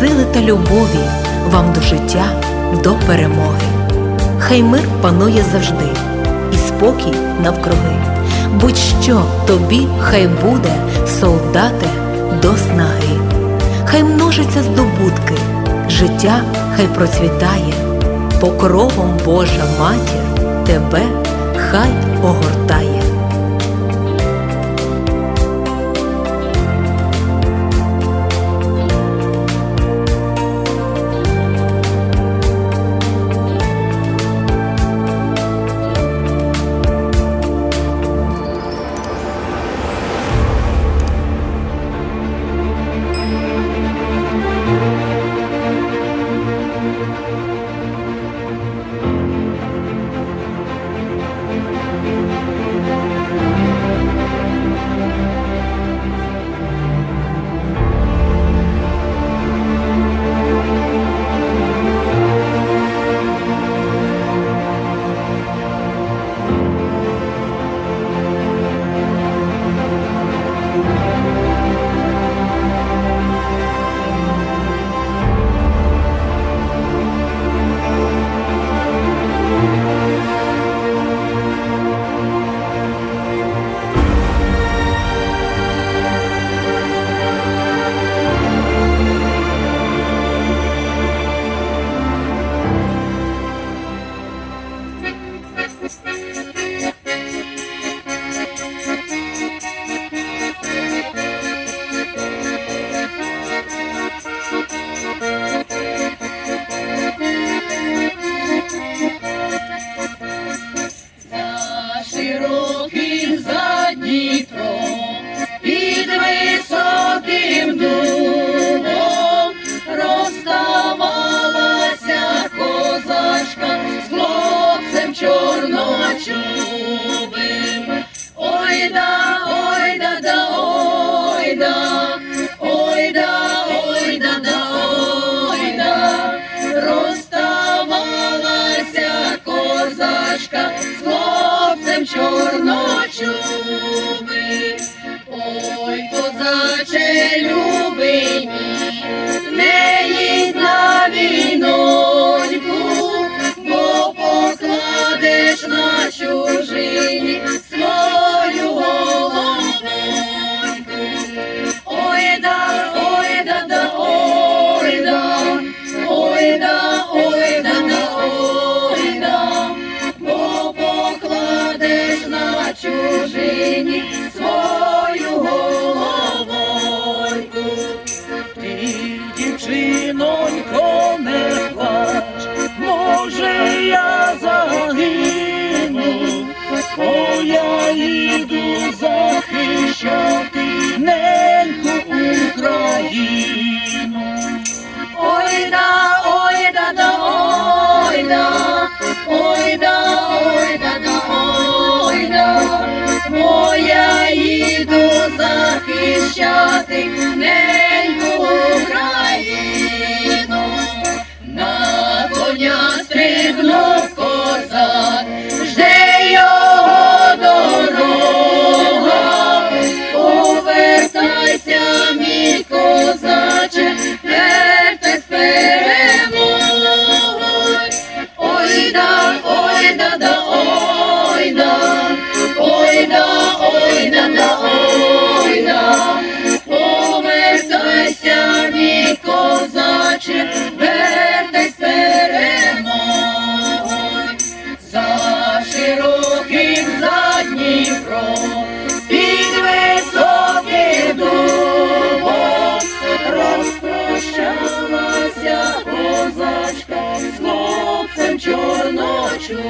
сили та любові вам до життя, до перемоги. Хай мир панує завжди, і спокій навкруги. Будь-що тобі хай буде, солдате, до снаги. Хай множиться здобутки, життя хай процвітає, покровом Божа матір тебе хай огортає. Чужині чорночубим.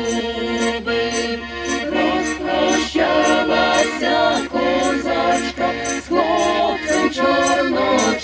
Розпрощалася козачка з хлопцем чорночубим.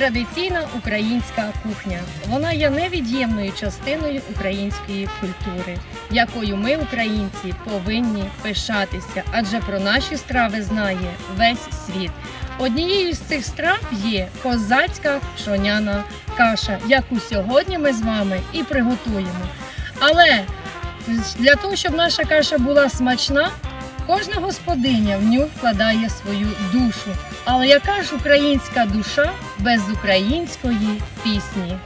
Традиційна українська кухня. Вона є невід'ємною частиною української культури, якою ми, українці, повинні пишатися, адже про наші страви знає весь світ. Однією з цих страв є козацька пшоняна каша, яку сьогодні ми з вами і приготуємо. Але для того, щоб наша каша була смачна, кожна господиня в ню вкладає свою душу. Але яка ж українська душа без української пісні?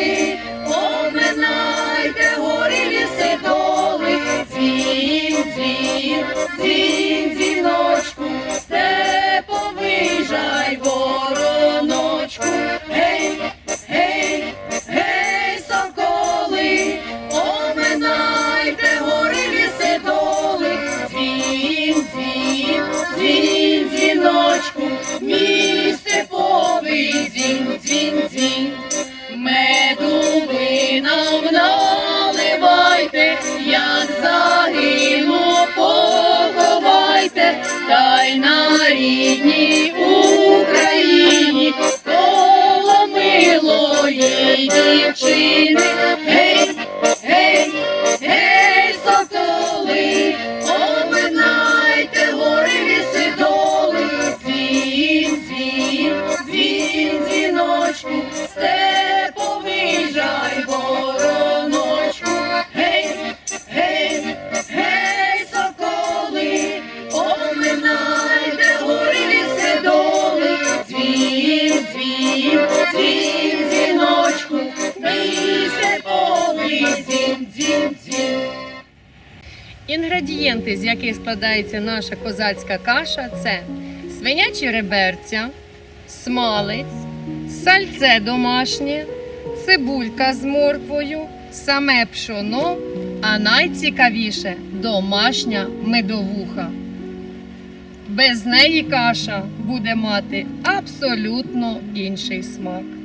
day. Рідній Україні коло милої дівчини. Інгредієнти, з яких складається наша козацька каша, це свинячі реберця, смалець, сальце домашнє, цибулька з морквою, саме пшоно, а найцікавіше домашня медовуха. Без неї каша буде мати абсолютно інший смак.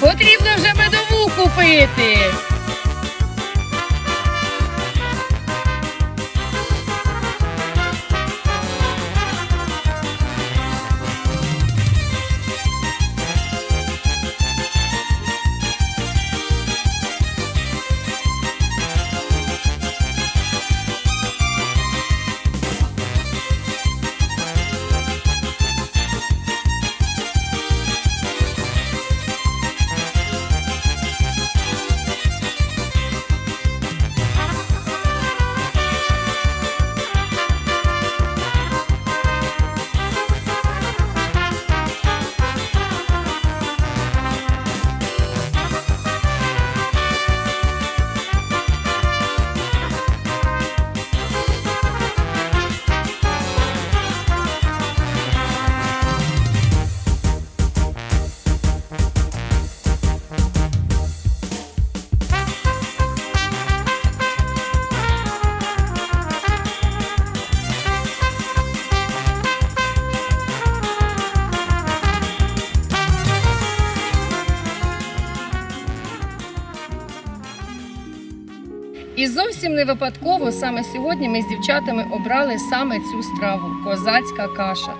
Потрібно вже медову купити. І зовсім не випадково саме сьогодні ми з дівчатами обрали саме цю страву козацька каша.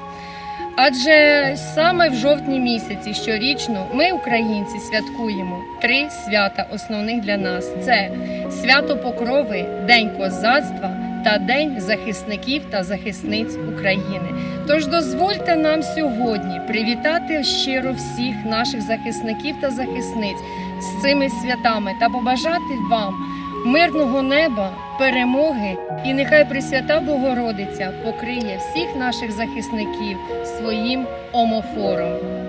Адже саме в жовтні місяці щорічно ми, українці, святкуємо три свята основних для нас: це свято Покрови, День козацтва та День захисників та захисниць України. Тож дозвольте нам сьогодні привітати щиро всіх наших захисників та захисниць з цими святами та побажати вам мирного неба, перемоги, і нехай Пресвята Богородиця покриє всіх наших захисників своїм омофором.